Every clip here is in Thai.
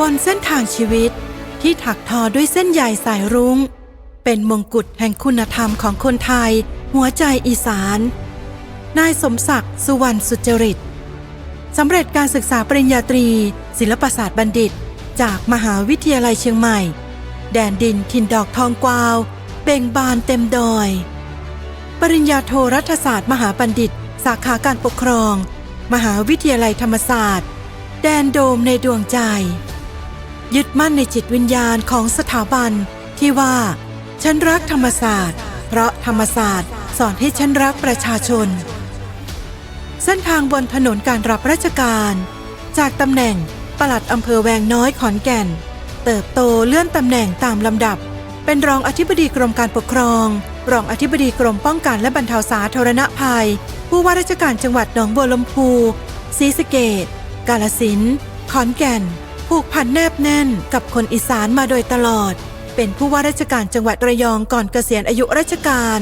บนเส้นทางชีวิตที่ถักทอด้วยเส้นใยสายรุง้ง เป็นมงกุฎแห่งคุณธรรมของคนไทย หัวใจอีสาน นายสมศักดิ์สุวรรณสุจริตสำเร็จการศึกษาปริญญาตรี ศิลปศาสตร์บัณฑิต จากมหาวิทยาลัยเชียงใหม่ แดนดินถิ่นดอกทองกวาวเบ่งบานเต็มดอย ปริญญาโทรัฐศาสตร์ มหาบัณฑิต สาขาการปกครอง มหาวิทยาลัยธรรมศาสตร์ แดนโดมในดวงใจ ยึดมั่นในจิตวิญญาณของสถาบันที่ว่า ฉันรักธรรมศาสตร์ เพราะธรรมศาสตร์ สอนให้ฉันรักประชาชน เส้นทางบนถนนการรับราชการ จากตำแหน่งปลัดอำเภอแวงน้อยขอนแก่น เติบโตเลื่อนตำแหน่งตามลำดับ เป็นรองอธิบดีกรมการปกครอง รองอธิบดีกรมป้องกันและบรรเทาสาธารณภัย ผู้ว่าราชการจังหวัดหนองบัวลำพูศรีสะเกดกาลสินขอนแก่น ผูกพันแนบแน่นกับคนอีสานมาโดยตลอด เป็นผู้ว่าราชการจังหวัดระยองก่อนเกษียณอายุราชการ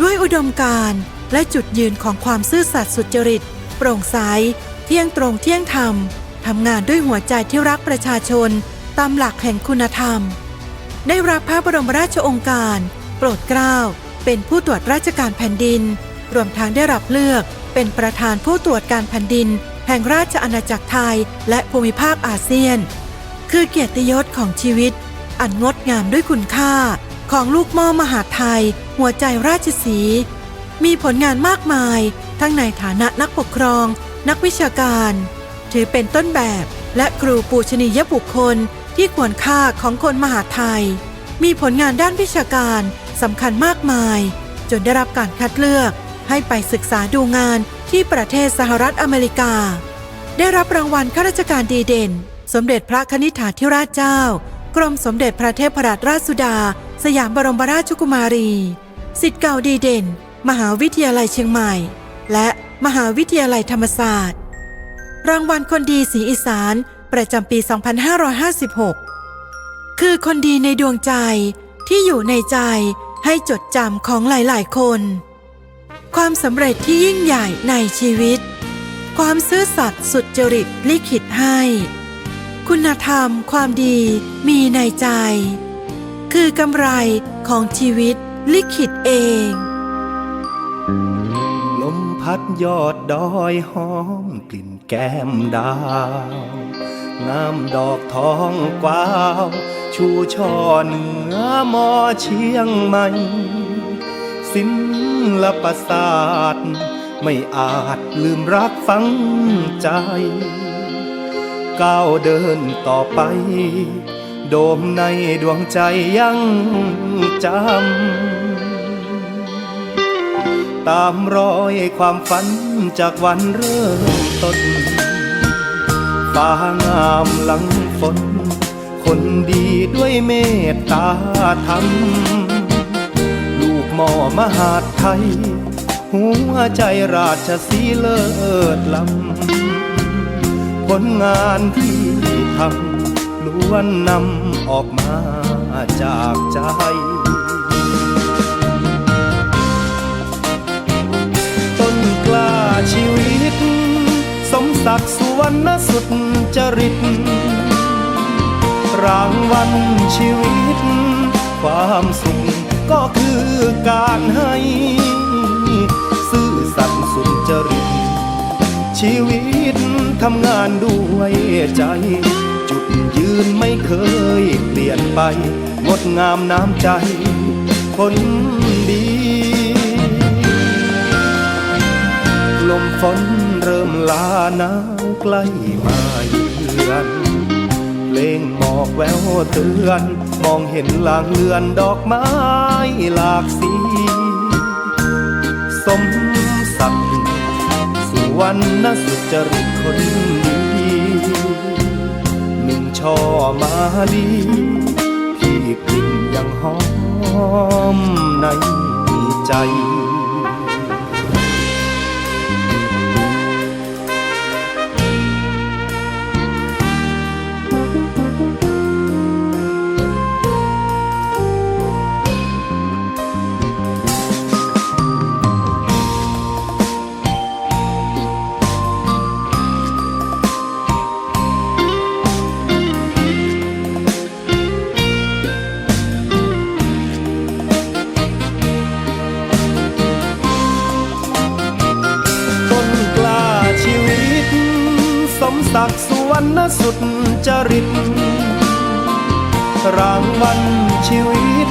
ด้วยอุดมการณ์และจุดยืนของความซื่อสัตย์สุจริต โปร่งใสเที่ยงตรงเที่ยงธรรมทำงานด้วยหัวใจที่รักประชาชน ตามหลักแห่งคุณธรรม ได้รับพระบรมราชองการ โปรดเกล้า เป็นผู้ตรวจราชการแผ่นดิน รวมทั้งได้รับเลือกเป็นประธานผู้ตรวจการแผ่นดิน แห่งราชอาณาจักรไทยและภูมิภาคอาเซียน คือเกียรติยศของชีวิต อันงดงามด้วยคุณค่า ของลูกม่อมหาไทย หัวใจราชสี มีผลงานมากมาย ทั้งในฐานะนักปกครอง นักวิชาการ ถือเป็นต้นแบบและครูปูชนียบุคคลที่ควรค่าของคนมหาไทย มีผลงานด้านวิชาการสำคัญมากมาย จนได้รับการคัดเลือกให้ไปศึกษาดูงานที่ประเทศสหรัฐอเมริกา ได้รับรางวัลข้าราชการดีเด่น สมเด็จพระคณิษฐาธิราชเจ้า กรมสมเด็จพระเทพรัตนราชสุดา สยามบรมราชกุมารี สิทธิ์เก่าดีเด่น มหาวิทยาลัยเชียงใหม่ และมหาวิทยาลัยธรรมศาสตร์ รางวัลคนดีสีอีสาน ประจำปี 2556 คือคนดีในดวงใจที่อยู่ในใจให้จดจำของหลาย ๆ คน ความสำเร็จที่ยิ่งใหญ่ในชีวิต ความซื่อสัตย์สุจริตลิขิตให้ คุณธรรมความดีมีในใจ คือกำไรของชีวิตลิขิตเอง ลมพัดยอดดอยหอมกลิ่นแก้มดาวงามดอกทองกวาว ชูช่อเหนือมอเชียงใหม่ศิลปศาสตร์ ไม่อาจลืมรักฝังใจ ก้าวเดินต่อไป โดมในดวงใจยังจำ ตามรอยความฝันจากวันเริ่มต้น ฟ้างามหลังฝน คนดีด้วยเมตตาธรรม ลูกหมอมหาไทย หัวใจราชสีเลิศลำผลงานที่ทำล้วนนำออกมาจากใจต้นกล้าชีวิต สมศักดิ์สุวรรณสุดจริต รางวัลชีวิต ความสุขก็คือการให้ ซื่อสัตย์สุจริต ชีวิตทำงานด้วยใจ จุดยืนไม่เคยเปลี่ยนไป งดงามน้ำใจ คนดี ลมฝนเริ่มลาหนาวใกล้มาเยือนเพลงหมอกแววเตือน มองเห็นลางเลือนดอกไม้หลากสี สมศักดิ์สุวรรณสุจริตคนดีหนึ่งช่อมาลีพี่กลิ่นยังหอมในใจ สุวรรณสุดจริต รางวัลชีวิต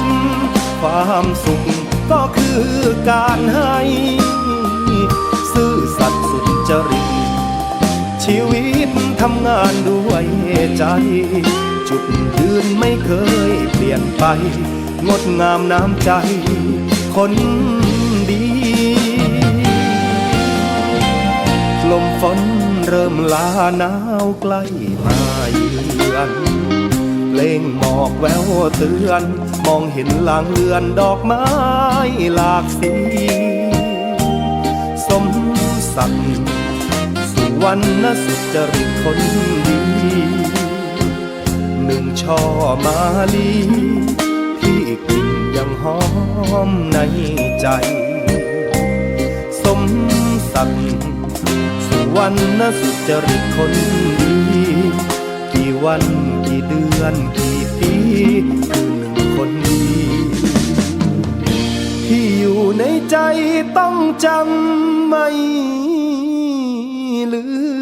ความสุขก็คือการให้ ซื่อสัตย์สุจริต ชีวิตทำงานด้วยใจ จุดยืนไม่เคยเปลี่ยนไป งดงามน้ำใจ คนดี ลมฝน เริ่มลาหนาวใกล้มาเยือนเพลงหมอกแววเตือน มองเห็นลางเลือนดอกไม้หลากสี สมศักดิ์สุวรรณสุจริตคนดีหนึ่งช่อมาลีพี่กลิ่นยังหอมในใจ สมศักดิ์ วันนะสุจริตคนดี กี่วันกี่เดือนกี่ปีคือหนึ่งคนดี ที่อยู่ในใจต้องจำไม่ลืม